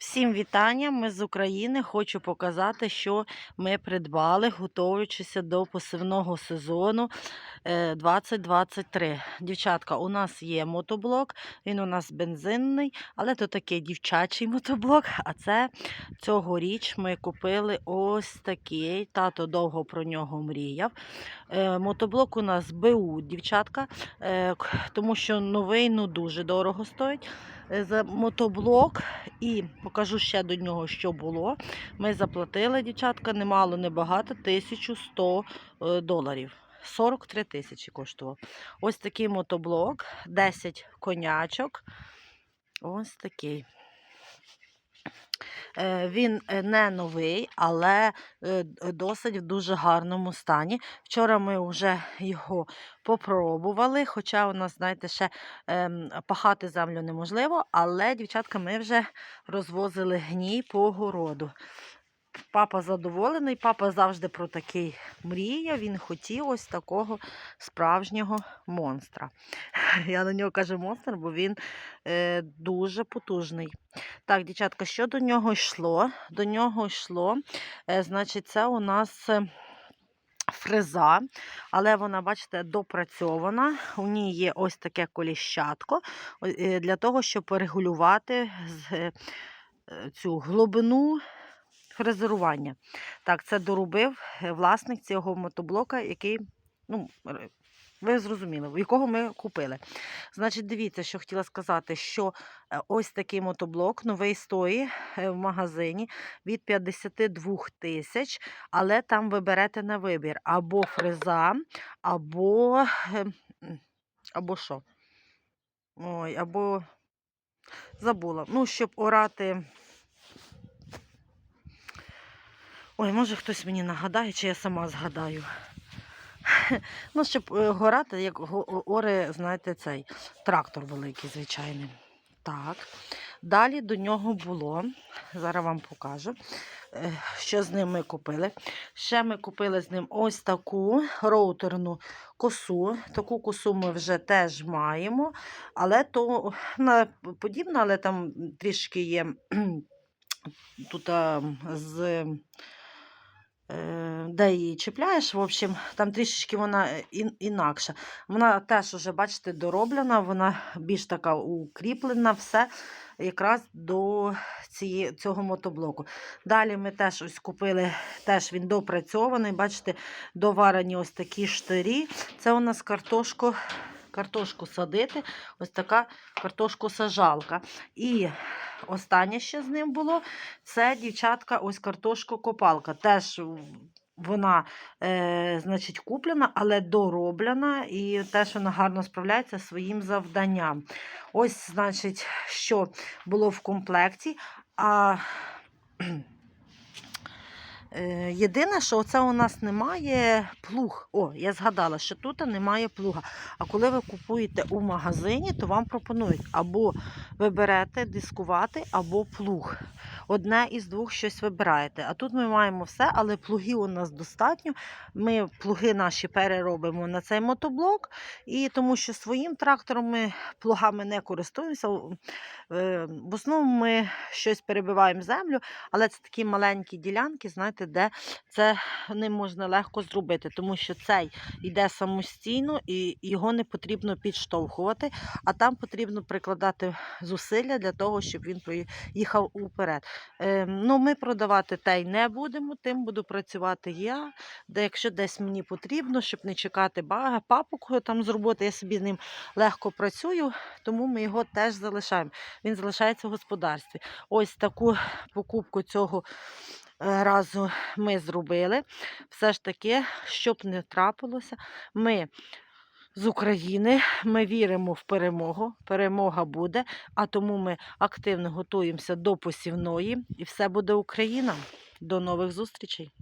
Всім вітання! Ми з України. Хочу показати, що ми придбали, готуючися до посивного сезону 2023. Дівчатка, у нас є мотоблок, він у нас бензинний, але то такий дівчачий мотоблок. А це цьогоріч ми купили ось такий. Тато довго про нього мріяв. Е, Мотоблок у нас БУ, дівчатка, е, тому що новий ну дуже дорого стоїть. Е, За мотоблок і покажу ще до нього, що було. Ми заплатили, дівчатка, немало, небагато, 1100 е, доларів. 43 тисячі коштував. Ось такий мотоблок, 10 конячок. Ось такий. Е, Він е, не новий, але е, досить в дуже гарному стані. Вчора ми вже його попробували, хоча у нас, знаєте, ще ем, пахати землю неможливо, але, дівчатка, ми вже розвозили гній по городу. Папа задоволений, папа завжди про такий мріяв, він хотів ось такого справжнього монстра. Я на нього кажу монстр, бо він е, дуже потужний. Так, дівчатка, що до нього йшло? До нього йшло, е, значить, це у нас е, фреза, але вона, бачите, допрацьована. У ній є ось таке коліщатко е, для того, щоб регулювати е, цю глибину фрезерування. Так, це доробив е, власник цього мотоблока, який, ну, ви зрозуміли, якого ми купили. Значить, дивіться, що хотіла сказати, що е, ось такий мотоблок новий стоїть е, в магазині від 52 тисяч, але там ви берете на вибір або фреза, або, або що? Ой, або забула. Ну, щоб орати. Ой, може хтось мені нагадає, чи я сама згадаю. Ну, щоб е, горати, як оре, знаєте, цей трактор великий, звичайний. Так. Далі до нього було, зараз вам покажу, е, що з ним ми купили. Ще ми купили з ним ось таку роутерну косу. Таку косу ми вже теж маємо, але то подібна, але там трішки є тут а, з. Е, Де її чіпляєш, в общем, там трішечки вона інакша. Вона теж уже, бачите, дороблена, вона більш така укріплена, все якраз до цієї, цього мотоблоку. Далі ми теж ось купили, теж він допрацьований, бачите, доварені ось такі штирі. Це у нас картошку, картошку садити, ось така картошку-сажалка. І останнє, що з ним було, це дівчатка, ось картошка-копалка. Теж вона, е, значить, куплена, але дороблена, і теж вона гарно справляється зі своїм завданням. Ось, значить, що було в комплекті. А Єдине, що це у нас немає плуг. О, я згадала, що тут немає плуга. А коли ви купуєте у магазині, то вам пропонують або ви берете дискувати, або плуг. Одне із двох щось вибираєте. А тут ми маємо все, але плугів у нас достатньо. Ми плуги наші переробимо на цей мотоблок, і тому що своїм трактором ми плугами не користуємося. Е, В основному ми щось перебиваємо землю, але це такі маленькі ділянки, знаєте, де це не можна легко зробити, тому що цей йде самостійно і його не потрібно підштовхувати, а там потрібно прикладати зусилля для того, щоб він проїхав уперед. Е, ну, ми продавати той не будемо, тим буду працювати я. Де якщо десь мені потрібно, щоб не чекати бага, папок там з роботи, я собі з ним легко працюю, тому ми його теж залишаємо. Він залишається в господарстві. Ось таку покупку цього е, разу ми зробили. Все ж таки, щоб не трапилося, ми з України, ми віримо в перемогу. Перемога буде, а тому ми активно готуємося до посівної, і все буде Україна. До нових зустрічей!